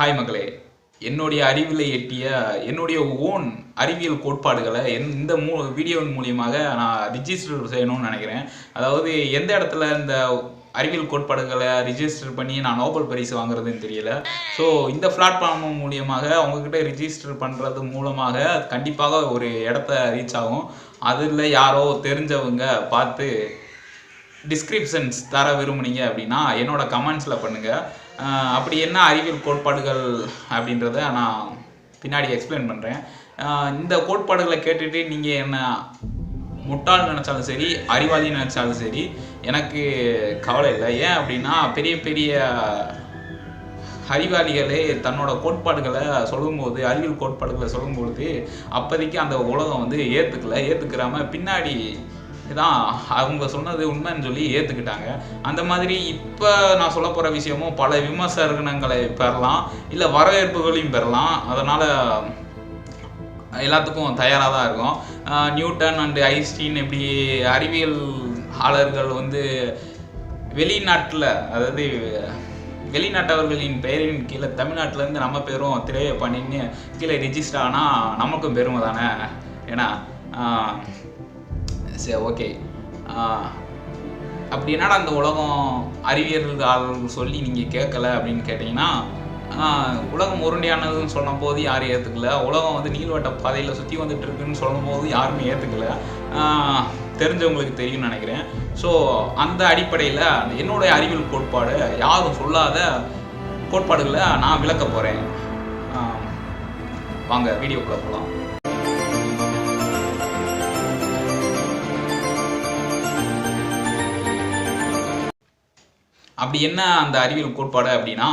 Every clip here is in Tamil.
ஹாய் மகளே. என்னுடைய அறிவில் எட்டிய என்னுடைய ஓன் அறிவியல் கோட்பாடுகளை என் இந்த மூ வீடியோவின் மூலியமாக நான் ரிஜிஸ்டர் செய்யணும்னு நினைக்கிறேன். அதாவது எந்த இடத்துல இந்த அறிவியல் கோட்பாடுகளை ரிஜிஸ்டர் பண்ணி நான் நோபல் பரிசு வாங்குறதுன்னு தெரியல. ஸோ இந்த பிளாட்ஃபார்ம் மூலியமாக அவங்கக்கிட்ட ரிஜிஸ்டர் பண்ணுறது மூலமாக கண்டிப்பாக ஒரு இடத்த ரீச் ஆகும். அதில் யாரோ தெரிஞ்சவங்க பார்த்து டிஸ்கிரிப்ஷன்ஸ் தர விரும்புனீங்க அப்படின்னா என்னோட கமெண்ட்ஸில் பண்ணுங்கள் அப்படி என்ன அறிவியல் கோட்பாடுகள் அப்படின்றத நான் பின்னாடி எக்ஸ்பிளைன் பண்ணுறேன் இந்த கோட்பாடுகளை கேட்டுட்டு நீங்கள் என்ன முட்டாள் நினச்சாலும் சரி அறிவாளி நினச்சாலும் சரி எனக்கு கவலை இல்லை. ஏன் அப்படின்னா பெரிய பெரிய அறிவாளிகளே தன்னோட கோட்பாடுகளை சொல்லும்போது அறிவியல் கோட்பாடுகளை சொல்லும்பொழுது அப்போதைக்கு அந்த உலகம் வந்து ஏற்றுக்கல ஏற்றுக்கிறாம பின்னாடி தான் அவங்க சொன்னது உண்மைன்னு சொல்லி ஏற்றுக்கிட்டாங்க அந்த மாதிரி இப்போ நான் சொல்ல போகிற விஷயமும் பல விமர்சனங்களை பெறலாம் இல்லை வரவேற்புகளையும் பெறலாம். அதனால் எல்லாத்துக்கும் தயாராக தான் இருக்கும் நியூட்டன் அண்டு ஐன்ஸ்டீன் இப்படி அறிவியல் ஆளர்கள் வந்து வெளிநாட்டில் அதாவது வெளிநாட்டவர்களின் பெயரின் கீழே தமிழ்நாட்டிலேருந்து நம்ம பேரும் திரைய பண்ணின்னு கீழே ரிஜிஸ்டர் ஆனால் நமக்கும் பெருமை தானே ஏன்னா சரி ஓகே அப்படி என்னடா அந்த உலகம் அறிவியல்கள் சொல்லி நீங்கள் கேட்கல அப்படின்னு கேட்டிங்கன்னா உலகம் உருண்டையானதுன்னு சொன்ன போது யாரும் ஏற்றுக்கல உலகம் வந்து நீள்வட்ட பாதையில் சுற்றி வந்துட்டு இருக்குன்னு சொல்லும் போது யாருமே ஏற்றுக்கல தெரிஞ்சவங்களுக்கு தெரியும்னு நினைக்கிறேன். ஸோ அந்த அடிப்படையில் என்னுடைய அறிவியல் கோட்பாடு யாரும் சொல்லாத கோட்பாடுகளை நான் விளக்க போகிறேன் வாங்க வீடியோக்குள்ளே போகலாம் அப்படி என்ன அந்த அறிவியல் கோட்பாடு அப்படின்னா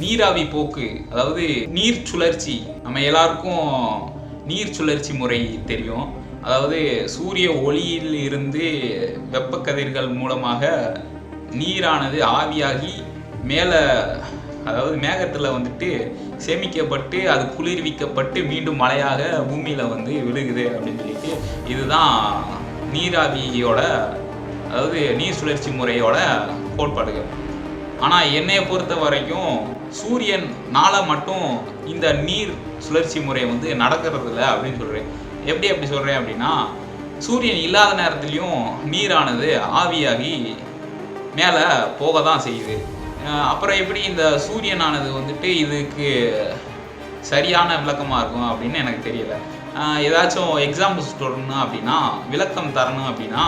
நீராவி போக்கு அதாவது நீர் சுழற்சி. நம்ம எல்லாருக்கும் நீர் சுழற்சி முறை தெரியும். அதாவது சூரிய ஒளியில் இருந்து வெப்பக்கதிர்கள் மூலமாக நீரானது ஆவியாகி மேலே அதாவது மேகத்தில் வந்துட்டு சேமிக்கப்பட்டு அது குளிர்விக்கப்பட்டு மீண்டும் மழையாக பூமியில் வந்து விழுகுது அப்படின்னு சொல்லிட்டு இதுதான் நீராவியோட அதாவது நீர் சுழற்சி முறையோட கோட்பாடுகள். ஆனால் என்னையை பொறுத்த வரைக்கும் சூரியனால மட்டும் இந்த நீர் சுழற்சி முறை வந்து நடக்கிறது இல்லை அப்படின்னு சொல்கிறேன் எப்படி அப்படி சொல்கிறேன் அப்படின்னா சூரியன் இல்லாத நேரத்துலையும் நீரானது ஆவியாகி மேலே போக தான் செய்யுது அப்புறம் எப்படி இந்த சூரியனானது வந்துட்டு இதுக்கு சரியான விளக்கமாக இருக்கும் அப்படின்னு எனக்கு தெரியல. ஏதாச்சும் எக்ஸாம்பிள்ஸ் சொல்லணும் அப்படின்னா விளக்கம் தரணும் அப்படின்னா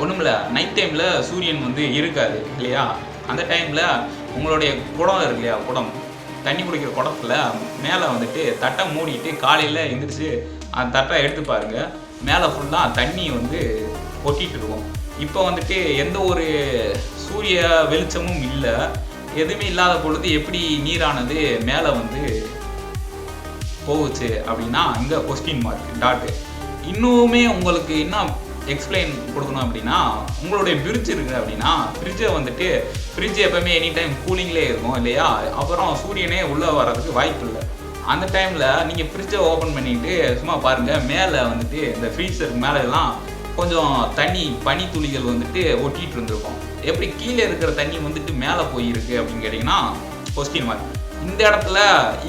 ஒன்றுமில்ல நைட் டைமில் சூரியன் வந்து இருக்காது இல்லையா? அந்த டைமில் உங்களுடைய குடம் இருக்கு இல்லையா குடம்? தண்ணி குடிக்கிற குடத்துல மேலே வந்துட்டு தட்டை மூடிட்டு காலையில் எழுந்திரிச்சு அந்த தட்டை எடுத்து பாருங்கள் மேலே ஃபுல்லாக தண்ணி வந்து கொட்டிகிட்டு இருக்கும். இப்போ வந்துட்டு எந்த ஒரு சூரிய வெளிச்சமும் இல்லை. எதுவுமே இல்லாத பொழுது எப்படி நீரானது மேலே வந்து போகுச்சு அப்படின்னா இங்கே கொஸ்டின் மார்க் டாட்டு இன்னுமே உங்களுக்கு என்ன எக்ஸ்பிளைன் கொடுக்கணும் அப்படின்னா உங்களுடைய ஃப்ரிட்ஜ் இருக்குது அப்படின்னா ஃப்ரிட்ஜை வந்துட்டு ஃப்ரிட்ஜ் எப்போவுமே எனி டைம் கூலிங்லேயே இருக்கும் இல்லையா? அப்புறம் சூரியனே உள்ளே வர்றதுக்கு வாய்ப்பு இல்லை. அந்த டைமில் நீங்கள் ஃப்ரிட்ஜை ஓப்பன் பண்ணிட்டு சும்மா பாருங்கள் மேலே வந்துட்டு இந்த ஃப்ரீசருக்கு மேலே எல்லாம் கொஞ்சம் தண்ணி பனி துளிகள் வந்துட்டு ஒட்டிகிட்டு இருந்திருக்கும். எப்படி கீழே இருக்கிற தண்ணி வந்துட்டு மேலே போயிருக்கு அப்படின்னு கேட்டிங்கன்னா கொஸ்டின் மார்க் இந்த இடத்துல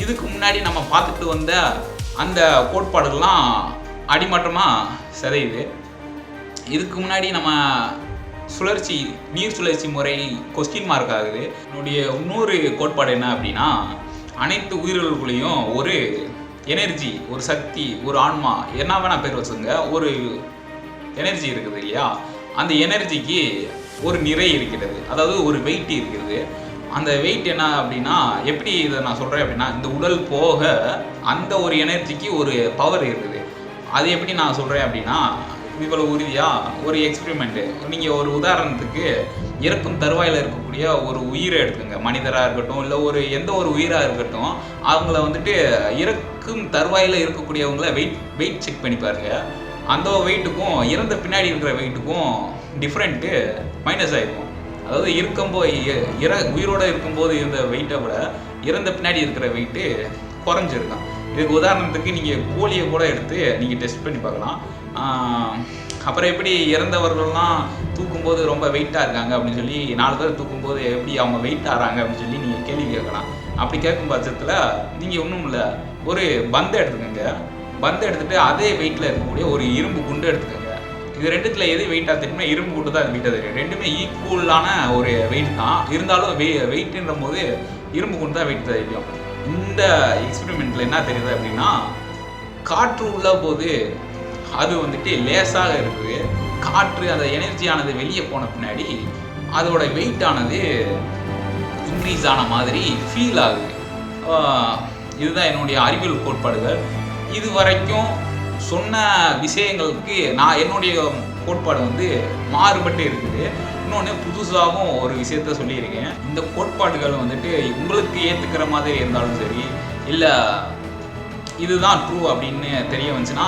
இதுக்கு முன்னாடி நம்ம பார்த்துட்டு வந்த அந்த கோட்பாடுகள்லாம் அடிமட்டமாக சிதையுது. இதுக்கு முன்னாடி நம்ம சுழற்சி நீர் சுழற்சி முறை கொஸ்டின் மார்க் ஆகுது. என்னுடைய இன்னொரு கோட்பாடு என்ன அப்படின்னா அனைத்து உயிர்களுக்குள்ளேயும் ஒரு எனர்ஜி ஒரு சக்தி ஒரு ஆன்மா என்ன வேணால் பேர் வச்சுங்க ஒரு எனர்ஜி இருக்குது இல்லையா? அந்த எனர்ஜிக்கு ஒரு நிறை இருக்கிறது. அதாவது ஒரு வெயிட் இருக்கிறது அந்த வெயிட் என்ன அப்படின்னா எப்படி இதை நான் சொல்கிறேன் அப்படின்னா இந்த உடல் போக அந்த ஒரு எனர்ஜிக்கு ஒரு பவர் இருக்குது. அது எப்படி நான் சொல்கிறேன் அப்படின்னா இவ்வளோ உறுதியாக ஒரு எக்ஸ்பிரிமெண்ட்டு நீங்கள் ஒரு உதாரணத்துக்கு இறக்கும் தருவாயில் இருக்கக்கூடிய ஒரு உயிரை எடுத்துங்க மனிதராக இருக்கட்டும் இல்லை ஒரு எந்த ஒரு உயிராக இருக்கட்டும் அவங்கள வந்துட்டு இறக்கும் தருவாயில் இருக்கக்கூடியவங்கள வெயிட் வெயிட் செக் பண்ணி பாருங்க. அந்த வெயிட்டுக்கும் இறந்த பின்னாடி இருக்கிற வெயிட்டுக்கும் டிஃப்ரெண்ட்டு மைனஸ் ஆகிருக்கும் அதாவது இருக்கும்போது இற உயிரோடு இருக்கும்போது இருந்த வெயிட்டை விட இறந்த பின்னாடி இருக்கிற வெயிட்டு குறைஞ்சிருக்கான் இதுக்கு உதாரணத்துக்கு நீங்கள் கோழியை கூட எடுத்து நீங்கள் டெஸ்ட் பண்ணி பார்க்கலாம். அப்புறம் எப்படி இறந்தவர்கள்லாம் தூக்கும்போது ரொம்ப வெயிட்டாக இருக்காங்க அப்படின்னு சொல்லி நாலு பேர் தூக்கும்போது எப்படி அவங்க வெயிட் ஆகிறாங்க அப்படின்னு சொல்லி நீங்கள் கேள்வி கேட்கலாம். அப்படி கேட்கும் பட்சத்தில் நீங்கள் ஒன்றும் இல்லை. ஒரு பந்தை எடுத்துக்கோங்க. பந்தை எடுத்துகிட்டு அதே வெயிட்டில் இருக்கக்கூடிய ஒரு இரும்பு குண்டு எடுத்துக்கோங்க. இது ரெண்டுத்தில் எது வெயிட்டாக தெரியுமா இரும்பு குண்டு தான் வெயிட்டாக தெரியும். ரெண்டுமே ஈக்குவலான ஒரு வெயிட் தான். இருந்தாலும் வெ வெயிட்டுன்ற போது இரும்பு குண்டு தான் வெயிட் தெரியும். இந்த எக்ஸ்பெரிமெண்ட்டில் என்ன தெரியுது அப்படின்னா காற்று உள்ள போது அது வந்துட்டு லேசாக இருக்குது. காற்று அந்த எனர்ஜியானது வெளியே போன பின்னாடி அதோட வெயிட் ஆனது இன்க்ரீஸ் ஆன மாதிரி ஃபீல் ஆகுது. இதுதான் என்னுடைய அறிவியல் கோட்பாடுகள். இது வரைக்கும் சொன்ன விஷயங்களுக்கு நான் என்னுடைய கோட்பாடு வந்து மாறுபட்டு இருக்குது. இன்னொன்று புதுசாகவும் ஒரு விஷயத்த சொல்லியிருக்கேன். இந்த கோட்பாடுகள் வந்துட்டு உங்களுக்கு ஏற்றுக்கிற மாதிரி இருந்தாலும் சரி இல்லை இதுதான் ட்ரூ அப்படின்னு தெரிய வந்துச்சுன்னா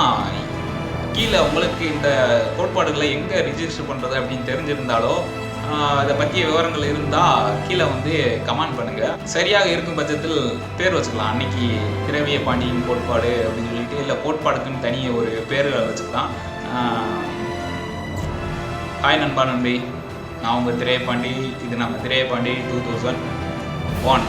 கீழே உங்களுக்கு இந்த கோட்பாடுகளை எங்கே ரிஜிஸ்டர் பண்ணுறது அப்படின்னு தெரிஞ்சிருந்தாலோ அதை பற்றிய விவரங்கள் இருந்தால் கீழே வந்து கமெண்ட் பண்ணுங்கள் சரியாக இருக்கும் பட்சத்தில் பேர் வச்சுக்கலாம். அன்னைக்கு திரவிய பாண்டியின் கோட்பாடு அப்படின்னு சொல்லிட்டு இல்லை கோட்பாடுக்குன்னு தனியாக ஒரு பேர்களை வச்சுக்கலாம். ஹாய் நண்பா நண்பி. நான் உங்கள் திரையப்பாண்டி இது நம்ம திரையப்பாண்டி டூ தௌசண்ட் ஒன்